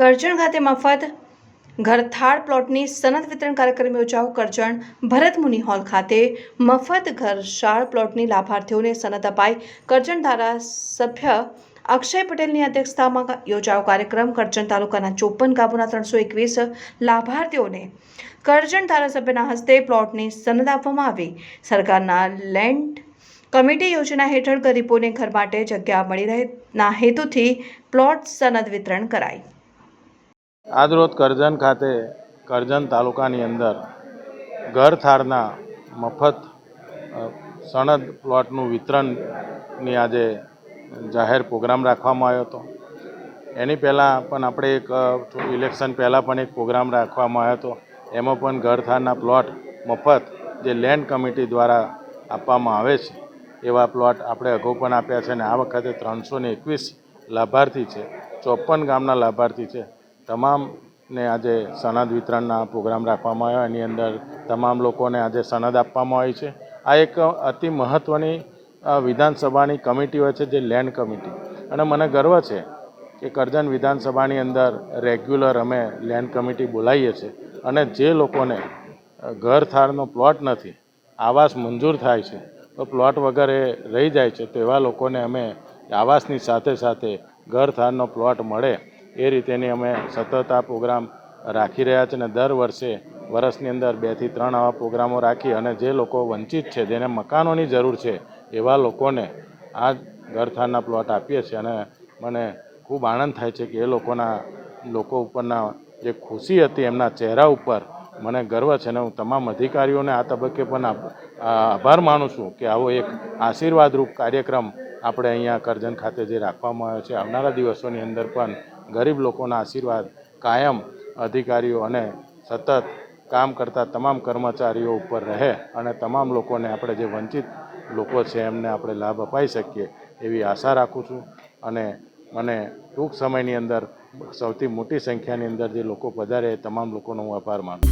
કરજણ ખાતે મફત ઘરથાળ પ્લોટની સનદ વિતરણ કાર્યક્રમ યોજાઓ કરજણ ભરત મુનિ હોલ ખાતે. મફત ઘરશાળ પ્લોટની લાભાર્થીઓને સનદ અપાઈ. કરજણ ધારાસભ્ય અક્ષય પટેલની અધ્યક્ષતામાં યોજાયો કાર્યક્રમ. કરજણ તાલુકાના ચોપન ગામોના ત્રણસો એકવીસ લાભાર્થીઓને કરજણ ધારાસભ્યના હસ્તે પ્લોટની સનદ આપવામાં આવી. સરકારના લેન્ડ કમિટી યોજના હેઠળ ગરીબોને ઘર માટે જગ્યા મળી રહેના હેતુથી પ્લોટ સનદ વિતરણ કરાઈ. આજરોજ કરજણ ખાતે કરજણ તાલુકાની અંદર ઘર થાળના મફત સણદ પ્લોટનું વિતરણની આજે જાહેર પ્રોગ્રામ રાખવામાં આવ્યો હતો. એની પહેલાં પણ આપણે એક ઇલેક્શન પહેલાં પણ એક પ્રોગ્રામ રાખવામાં આવ્યો હતો. એમાં પણ ઘર થાળના પ્લોટ મફત જે લેન્ડ કમિટી દ્વારા આપવામાં આવે છે, એવા પ્લોટ આપણે અગાઉ પણ આપ્યા છે અને આ વખતે ત્રણસો એકવીસ લાભાર્થી છે ચોપન ગામના લાભાર્થી છે. તમામને આજે સનદ વિતરણના પ્રોગ્રામ રાખવામાં આવ્યો. એની અંદર તમામ લોકોને આજે સનદ આપવામાં આવી છે. આ એક અતિ મહત્ત્વની વિધાનસભાની કમિટી હોય છે, જે લેન્ડ કમિટી. અને મને ગર્વ છે કે કરજણ વિધાનસભાની અંદર રેગ્યુલર અમે લેન્ડ કમિટી બોલાવીએ છીએ અને જે લોકોને ઘર થાળનો પ્લોટ નથી, આવાસ મંજૂર થાય છે, તો પ્લોટ વગર એ રહી જાય છે તો એવા લોકોને અમે આવાસની સાથે સાથે ઘર થાળનો પ્લોટ મળે એ રીતેની અમે સતત આ પ્રોગ્રામ રાખી રહ્યા છે અને દર વર્ષે વર્ષની અંદર બેથી ત્રણ આવા પ્રોગ્રામો રાખી અને જે લોકો વંચિત છે, જેને મકાનોની જરૂર છે, એવા લોકોને આ ઘરથાળના પ્લોટ આપીએ છીએ અને મને ખૂબ આનંદ થાય છે કે એ લોકોના, લોકો ઉપરના જે ખુશી હતી એમના ચહેરા ઉપર મને ગર્વ છે અને હું તમામ અધિકારીઓને આ તબક્કે પણ આભાર માનું છું કે આવો એક આશીર્વાદરૂપ કાર્યક્રમ આપણે અહીંયા કરજણ ખાતે જે રાખવામાં આવ્યો છે, આવનારા દિવસોની અંદર પણ ગરીબ લોકોના આશીર્વાદ કાયમ અધિકારીઓ અને સતત કામ કરતા તમામ કર્મચારીઓ ઉપર રહે અને તમામ લોકોને આપણે જે વંચિત લોકો છે એમને આપણે લાભ અપાઈ શકીએ એવી આશા રાખું છું. અને મને ટૂંક સમયની અંદર સૌથી મોટી સંખ્યાની અંદર જે લોકો પધારે એ તમામ લોકોનો હું આભાર માનું